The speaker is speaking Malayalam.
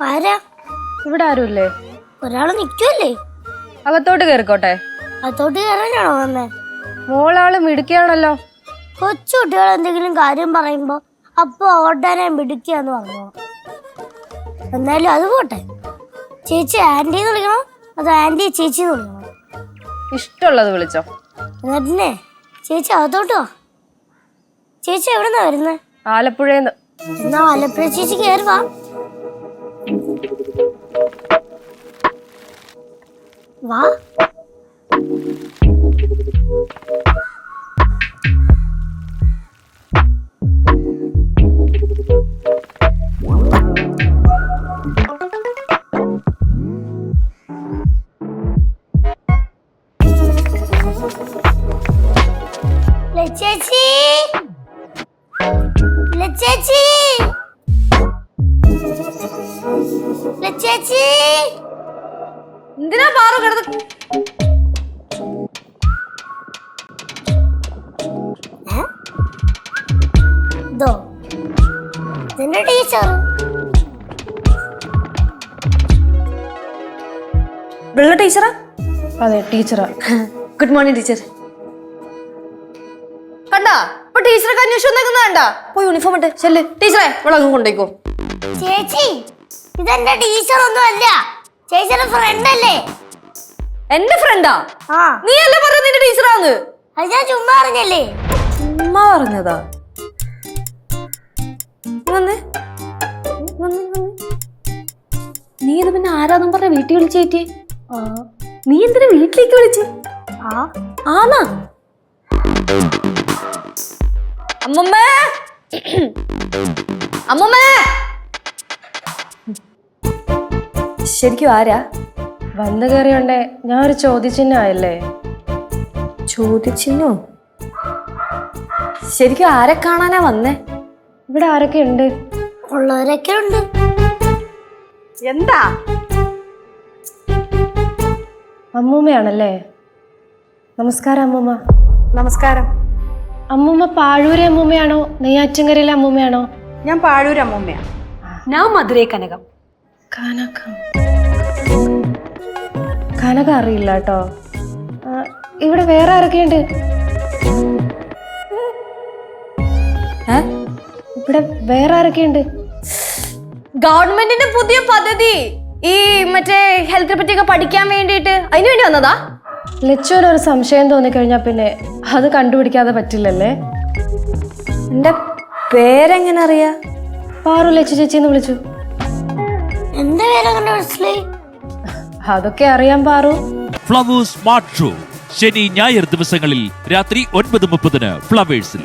ആരാ? ഇവിടെ ആരുമില്ലേ? ഒരാൾ നിക്കല്ലേ അകത്തോട്ട് കേറിക്കോട്ടെ അകത്തോട്ട് കയറാനാണോ വന്നേ? മോളാൾ മിടുക്കിയാണല്ലോ. കൊച്ചു കുട്ടികൾ എന്തെങ്കിലും കാര്യം പറയുമ്പോ അപ്പൊ ഓടാനെ മിടുക്കിയാന്ന് പറഞ്ഞു? എന്നാലും അത് പോട്ടെ. ചേച്ചി ആന്റി എന്ന് വിളിക്കണോ? അതോ ആന്റി ചേച്ചി എന്ന് വിളിക്കണോ? ഇഷ്ടമുള്ളത് വിളിച്ചോ. എന്നെ ചേച്ചി അകത്തോട്ടോ ചേച്ചി എവിടെന്നാ വരുന്നേ? ആലപ്പുഴേന്ന്. എന്നാ ആലപ്പുഴ ചേച്ചി കയറി വാ. വാ ലച്ചേച്ചി ലച്ചേച്ചി ലച്ചേച്ചി എന്തിനാ പാറു കിടന്ന് ടീച്ചർ? വെള്ള ടീച്ചറാ? അതെ ടീച്ചറാ. Good morning teacher. കണ്ടാ? ഇപ്പൊ ടീച്ചറെ അന്വേഷിച്ചു വന്നേക്കുന്ന കണ്ടാ? പോയി യൂണിഫോം ഇട്ട് ചെല്ല്. ടീച്ചറെ ഇവിടെ അങ്ങ് കൊണ്ടേക്കോ ചേച്ചി ഇതെന്റെ ടീച്ചർ ഒന്നും അല്ല ചേച്ചിയുടെ ഫ്രണ്ട് അല്ലേ? എന്റെ ഫ്രണ്ടാ ആ? നീ അല്ലേ പറഞ്ഞത് നിന്റെ ടീച്ചറാന്ന്? അത് ഞാൻ ചുമ്മാ അറിഞ്ഞല്ലേ ചുമ്മാ പറഞ്ഞതാ? വന്നേ. വന്നേ, വന്നേ. നീ ഇത് പിന്നെ ആരാന്നും പറഞ്ഞ വീട്ടിൽ വിളിച്ചേറ്റി നീ എന്തിനാ വീട്ടിലേക്ക് വിളിച്ചു? ആ. ആന്നാ. അമ്മമ്മേ. അമ്മമ്മേ. ശരിക്കും ആരാ? വന്നു കയറിയോണ്ടേ ഞാൻ ഒരു ചോദ്യചിഹ്നമായല്ലേ? ചോദ്യചിഹ്നോ? ശരിക്കും ആരെ കാണാനാ വന്നേ? ഇവിടെ ആരൊക്കെ ഉണ്ട്? ഉള്ളവരൊക്കെ ഉണ്ട് എന്താ? അമ്മൂമ്മയാണല്ലേ? നമസ്കാരം അമ്മൂമ്മ. നമസ്കാരം. അമ്മൂമ്മ പാഴൂരെ അമ്മൂമ്മയാണോ? നെയ്യാറ്റിൻകരയിലെ അമ്മൂമ്മയാണോ? ഞാൻ പാഴൂർ അമ്മൂമ്മയാണ് ഞാൻ മധുരൈ കനകം. കനകം. കനക അറിയില്ല കേട്ടോ. ഇവിടെ വേറെ ആരൊക്കെയുണ്ട്? ഇവിടെ വേറെ ആരൊക്കെയുണ്ട് ഗവൺമെന്റിന്റെ പുതിയ പദ്ധതി. ഈ മറ്റേ ഹെൽത്തിനെ പറ്റിയൊക്കെ പഠിക്കാൻ വേണ്ടിയിട്ട്. അതിനു വേണ്ടി വന്നതാ? ലച്ചുവിന് ഒരു സംശയം തോന്നിക്കഴിഞ്ഞാൽ പിന്നെ അത് കണ്ടുപിടിക്കാതെ പറ്റില്ലല്ലേ? എന്റെ പേരെങ്ങനെ അറിയാ? പാറു ലച്ചു ചേച്ചി എന്ന് വിളിച്ചു. എന്റെ പേരെങ്ങനെ മനസ്സിലായി? അതൊക്കെ അറിയാൻ പാറു. Flowers smart show. ശനി ഞായർ ദിവസങ്ങളിൽ രാത്രി ഒൻപത് മുപ്പതിന് ഫ്ലവേഴ്സിൽ.